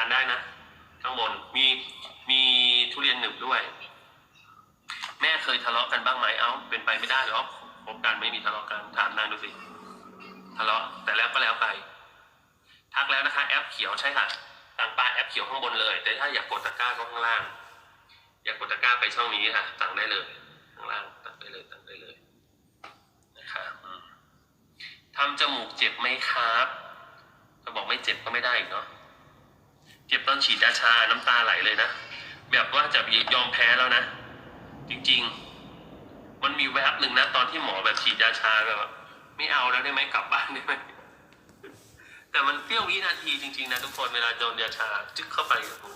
ารได้นะ ข้างบนมีมีทุเรียนหนึบด้วย แม่เคยทะเลาะกันบ้างไหมเอ้า เป็นไปไม่ได้หรอกพบกันไม่มีทะเลาะกันถามนางดูสิทะเลาะแต่แล้วก็แล้วไป ทักแล้วนะคะ แอปเขียวใช่ค่ะต่างป้าแอปเขียวข้างบนเลย แต่ถ้าอยากกดตะกร้าก็ข้างล่าง อยากกดตะกร้าไปช่องนี้ค่ะสั่งได้เลย ข้างล่างตังได้เลยตังได้เลยนะครับทำจมูกเจ็บไหมครับถ้าบอกไม่เจ็บก็ไม่ได้อีกเนาะ เจ็บตอนฉีดยาชาน้ำตาไหลเลยนะ แบบว่าจะยอมแพ้แล้วนะ จริง ๆ มันมีแวบหนึ่งนะ ตอนที่หมอแบบฉีดยาชาแบบว่าไม่เอาแล้วได้ไหมกลับบ้านได้ไหมแต่มันเสี้ยววินาทีจริงๆนะทุกคนเวลาโดนยาชาจึ๊กเข้าไปโอ้โห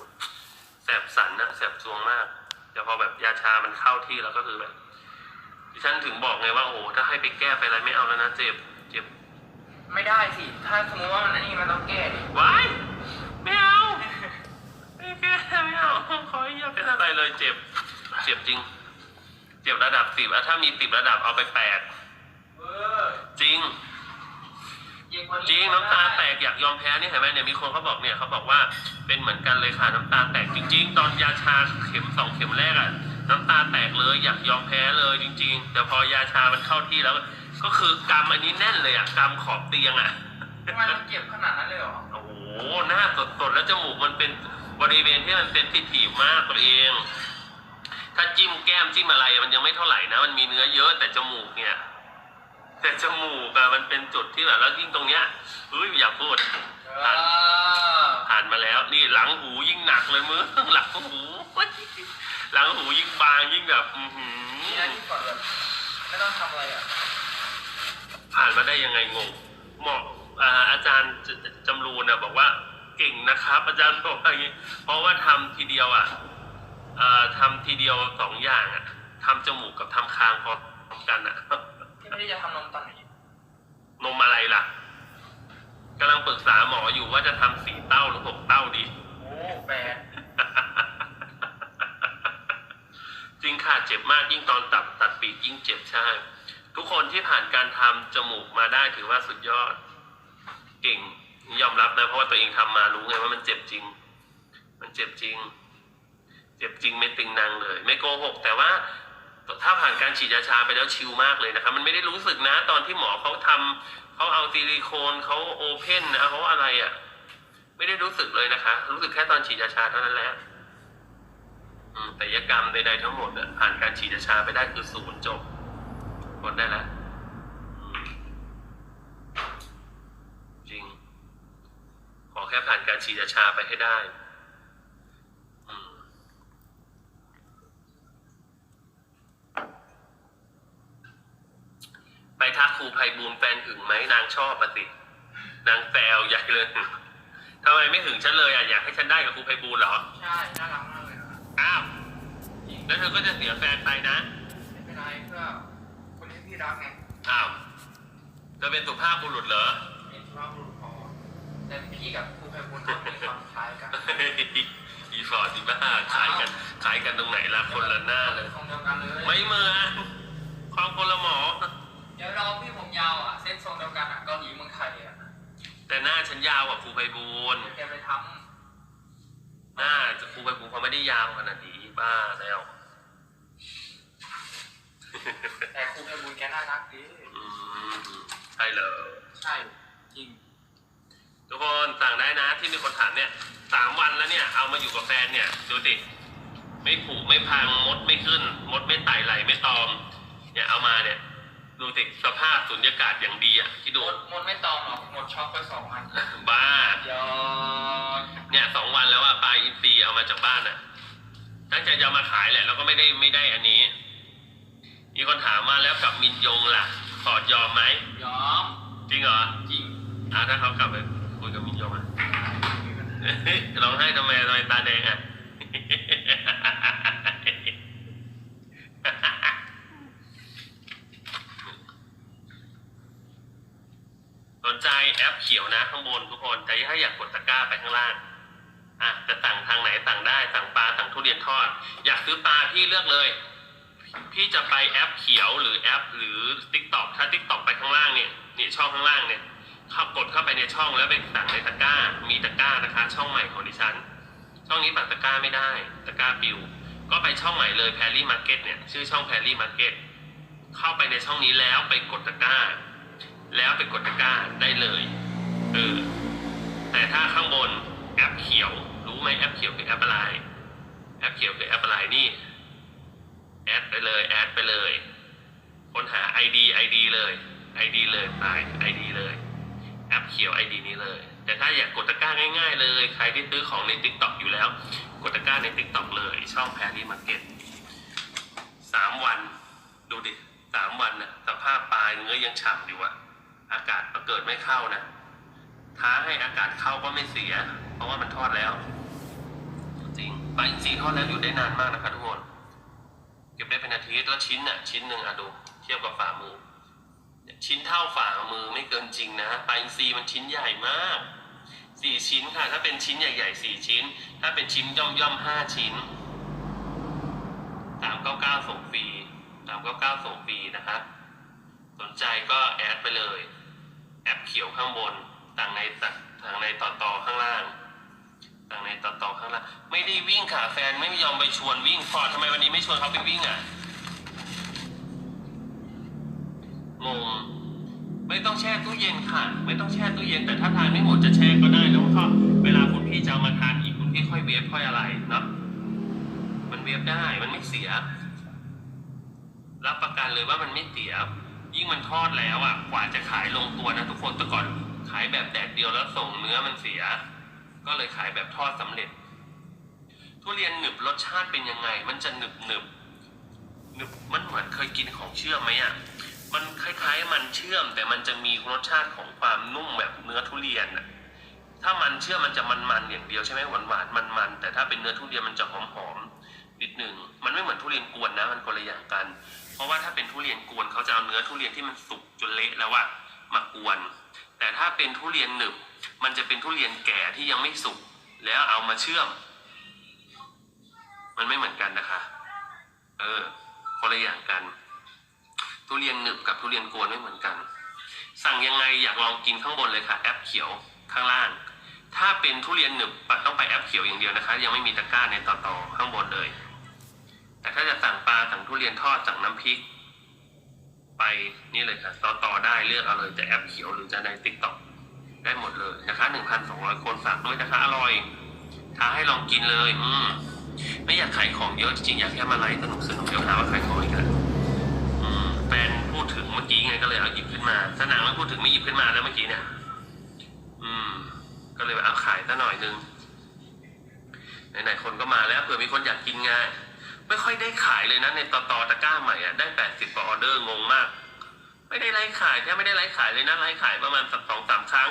แสบสันนะแสบซวงมากแต่พอแบบยาชามันเข้าที่แล้วก็คือแบบดิฉันถึงบอกไงว่าโอ้โหถ้าให้ไปแก้ไปอะไรไม่เอาแล้วนะเจ็บ เจ็บ ไม่ได้สิ ถ้าสมมติว่ามันอันนี้มันต้องแก้ดิว้ายไม่เอาไม่แก้ไม่เอาขออย่า เป็นอะไรเลยเจ็บ เจ็บจริง เจ็บระดับสิบอะถ้ามีสิบระดับเอาไปแปดเออจริงยิงกว่าจริงน้ำตาแตกอยากยอมแพ้นี่เห็นไหมเนี่ยมีคนเขาบอกเนี่ยเขาบอกว่าเป็นเหมือนกันเลยค่ะน้ำตาแตกจริง ๆ ตอนยาชาเข็มสองเข็มแรกอะน้ำตาแตกเลยอยากยอมแพ้เลยจริง ๆ แต่พอยาชามันเข้าที่แล้ว ก็คือกำอันนี้แน่นเลยอะกำขอบเตียงอะทำไมมันเจ็บขนาดนั้นเลยเหรอโอ้โหหน้าสดๆแล้วจมูกมันเป็น บริเวณที่มันเป็นที่ถีบมากตัวเอง ถ้าจิ้มแก้มจิ้มอะไรมันยังไม่เท่าไหร่นะ มันมีเนื้อเยอะแต่จมูกเนี่ย แต่จมูกอะมันเป็นจุดที่แบบแล้วยิ่งตรงเนี้ยเฮ้ยอย่าพูดเออผ่านมาแล้ว นี่หลังหูยิ่งหนักเลยมึงหลังหูหลังหูยิ่งบางยิ่งแบบอือหือนี่นะที่ก่อนแบบไม่ต้องทำอะไรอะผ่านมาได้ยังไงงงเหมาะอ่าอาจารย์จจำรูนนะบอกว่า เก่งนะครับ อาจารย์บอกว่าอย่างนี้เพราะว่าทำทีเดียวอะอ่าทำทีเดียวสองอย่างอะทำจมูกกับทำคางพร้อมกันอะที่ไม่ได้จะทำนมตอนไหนนมอะไรล่ะกำลังปรึกษาหมออยู่ว่าจะทำสี่เต้าหรือหกเต้าดี โอ้แปดจริงค่ะเจ็บมากยิ่งตอนตัดตัดปีกยิ่งเจ็บใช่ ทุกคนที่ผ่านการทำจมูกมาได้ถือว่าสุดยอด เก่ง ยอมรับนะเพราะว่าตัวเองทำมารู้ไงว่ามันเจ็บจริง มันเจ็บจริง เจ็บจริงไม่ติงนางเลย ไม่โกหก แต่ว่าถ้าผ่านการฉีดยาชาไปแล้วชิลมากเลยนะครับ มันไม่ได้รู้สึกนะ ตอนที่หมอเขาทำเขาเอาซิลิโคนเขาโอเพนนะเขาอะไรอะ่ะ ไม่ได้รู้สึกเลยนะคะ รู้สึกแค่ตอนฉีดยาชาเท่านั้นแหละอืมแต่ยกรรมใดๆทั้งหมดเนี่ยผ่านการฉีดยาชาไปได้คือศูนย์จบพ้นได้แล้วอืมจริง ขอแค่ผ่านการฉีดยาชาไปให้ได้อืมไปทักครูไพบูลย์แฟนหึงไหมนางชอบปะสินางแซวใหญ่เลยทำไมไม่หึงฉันเลยอะอยากให้ฉันได้กับครูไพบูลย์เหรอ ใช่น่ารักมากเลยนะอ้าวจริงแล้วเธอก็จะเสียแฟนไปนะไม่เป็นไรเพื่อคนที่พี่รักไงอ้าวเธอเป็นสุภาพบุรุษเหรอเป็นสุภาพบุรุษพอแต่พี่กับค รูไพบุญเขามีความคล้ายกันอีฟอร์ดอีบ้าขายกันขายกันตรงไหนละคนละหน้าเลยทรงเดียวกันเลยไม่เหมือนความคนละหมอ เดี๋ยวเราพี่ผมยาวอะ เส้นทรงเดียวกันอะเกาหลีเมืองไทยอะแต่หน้าฉันยาวกว่าครูไพบูลย์เดี๋ยวแกไปทหน้าจะครูไพบูลย์เขาไม่ได้ยาวขนาดนี้บ้าแล้วำแต่ครูไพบุญแกน่ารักดีอืมใช่เลยใช่ จริง ทุกคนสั่งได้นะที่มีคนถามเนี่ยสามวันแล้วเนี่ยเอามาอยู่กับแฟนเนี่ยดูสิไม่ผุไม่พังมดไม่ขึ้น มดไม่ไต่ไหลไม่ตอม เนี่ยเอามาเนี่ย ดูสิสภาพสุญญากาศอย่างดีอะที่หมดูดหมดไม่ตองหรอกหมดช็อกไปสองวันบ้ายอดเนี่ยสองวันแล้วอะปลาอินทรีเอามาจากบ้านอะตั้งใจจะเอามาขายแหละแล้วก็ไม่ได้ไม่ได้อันนี้ มีคนถามว่าแล้วกับมินยงล่ะฟอร์ดยอมไหมยอมจริงเหรอจริงอะถ้าเขากลับไป คุยกับมินยงอะร้องไห้ทำไมทำไมตาแดงอะสนใจแอปเขียวนะข้างบนทุกคนแต่ถ้าอยากกดตะกร้าไปข้างล่างอะจะสั่งทางไหนสั่งได้ สั่งปลาสั่งทุเรียนทอด อยากซื้อปลาพี่เลือกเลย พี่จะไปแอปเขียวหรือแอปหรือ t ิ k t o k ถ้า t ิ k t o k ไปข้างล่างเนี่ยนี่ช่องข้างล่างเนี่ย เข้ากดเข้าไปในช่องแล้วไปสั่งในตะกร้า มีตะกร้านะคะ ช่องใหม่ของดิฉัน ช่องนี้ปักตะกร้าไม่ได้ ตะกร้าปิว ก็ไปช่องใหม่เลยแพรรี่มาร์เก็ตเนี่ย ชื่อช่องแพรรี่มาร์เก็ตเข้าไปในช่องนี้แล้วไปกดตะกร้า แล้วไปกดตะกร้าได้เลย เออ แต่ถ้าข้างบนแอปเขียว รู้ไหมแอปเขียวคือแอปอะไร แอปเขียวคือแอปอะไรนี่ แอดไปเลย แอดไปเลย ค้นหา ID ID เลย ID เลยตาย ID เลย แอปเขียว ID นี้เลย แต่ถ้าอยากกดตะกร้าง่ายๆ เลย ใครที่ซื้อของใน TikTok อยู่แล้ว กดตะกร้าใน TikTok เลยช่องแพรรี่มาร์เก็ตสามวัน ดูดิสามวันนะสภาพปลายเนื้อยังฉ่ำอยู่อะอากาศก็เกิดไม่เข้านะ ท้าให้อากาศเข้าก็ไม่เสีย เพราะว่ามันทอดแล้ว จริงปลาอินทรีย์ทอดแล้วอยู่ได้นานมากนะคะทุกคน เก็บได้เป็นอาทิตย์แล้วชิ้นน่ะชิ้นหนึ่งอะดู เทียบกับฝ่ามือ ชิ้นเท่าฝ่ามือไม่เกินจริงนะปลาอินทรีมันชิ้นใหญ่มากสี่ชิ้นค่ะ ถ้าเป็นชิ้นใหญ่ๆสี่ชิ้น ถ้าเป็นชิ้นย่อมย่อมๆห้าชิ้นสามเก้าเก้าส่งฟรีสามเก้าเก้าส่งฟรีนะคะสนใจก็แอดไปเลย แอปเขียวข้างบนต่างในต่างในต่อต่อข้างล่างต่างในต่อต่อข้างล่างไม่ได้วิ่งค่ะแฟนไม่ยอมไปชวนวิ่งฟอร์ดทำไมวันนี้ไม่ชวนเขาไปวิ่งอะ งงไม่ต้องแช่ตู้เย็นค่ะ ไม่ต้องแช่ตู้เย็นแต่ถ้าทานไม่หมดจะแช่ก็ได้แล้วก็เวลาคุณพี่จะเอามาทานอีกคุณพี่ค่อยเวฟค่อยอะไรเนาะมันเวฟได้มันไม่เสีย รับประกันเลยว่ามันไม่เสียยิ่งมันทอดแล้วอะกว่าจะขายลงตัวนะทุกคนแต่ก่อนขายแบบแดดเดียวแล้วส่งเนื้อมันเสีย ก็เลยขายแบบทอดสำเร็จ ทุเรียนหนึบรสชาติเป็นยังไง มันจะหนึบหนึบหนึบมันเหมือนเคยกินของเชื่อไหมอะ มันคล้ายๆ มันเชื่อมแต่มันจะมีรสชาติของความนุ่มแบบเนื้อทุเรียนอะถ้ามันเชื่อมมันจะมันๆอย่างเดียวใช่ไหมหวานๆมันๆแต่ถ้าเป็นเนื้อทุเรียนมันจะหอมๆนิดหนึ่งมันไม่เหมือนทุเรียนกวนนะ มันคนละอย่างกัน เพราะว่าถ้าเป็นทุเรียนกวนเขาจะเอาเนื้อทุเรียนที่มันสุกจนเละแล้วอะมากวน แต่ถ้าเป็นทุเรียนหนึบมันจะเป็นทุเรียนแก่ที่ยังไม่สุกแล้วเอามาเชื่อม มันไม่เหมือนกันนะคะ เออ คนละอย่างกัน ทุเรียนหนึบกับทุเรียนกวนไม่เหมือนกัน สั่งยังไงอยากลองกินข้างบนเลยค่ะ แอปเขียวข้างล่าง ถ้าเป็นทุเรียนหนึบปัดต้องไปแอปเขียวอย่างเดียวนะคะ ยังไม่มีตะกร้าในต่อต่อข้างบนเลย แต่ถ้าจะสั่งปลาสั่งทุเรียนทอดสั่งน้ำพริก ไปนี่เลยค่ะต่อต่อได้เลือกเอาเลยจะแอปเขียวหรือจะในติ๊กต็อกได้หมดเลยนะคะหนึ่งพันสองร้อยคนฝากด้วยนะคะอร่อยท้าให้ลองกินเลย อืมไม่อยากขายของเยอะจริงอยากแค่มาไลฟ์สนุกสนุกๆเดี๋ยวหาว่าขายของอีกแล้ว กี้ไงก็เลยเอาหยิบขึ้นมาสนางแล้วพูดถึงไม่หยิบขึ้นมาแล้วเมื่อกี้เนี่ย อืม ก็เลยเอาขายซะหน่อยนึงไหนๆคนก็มาแล้วเผื่อมีคนอยากกินไงไม่ค่อยได้ขายเลยนะในต่อต่อตะกร้าใหม่อะได้แปดสิบกว่าออเดอร์งงมาก ไม่ได้ไล่ขายแค่ไม่ได้ไล่ขายเลยนะไล่ขายประมาณสักสองสามครั้ง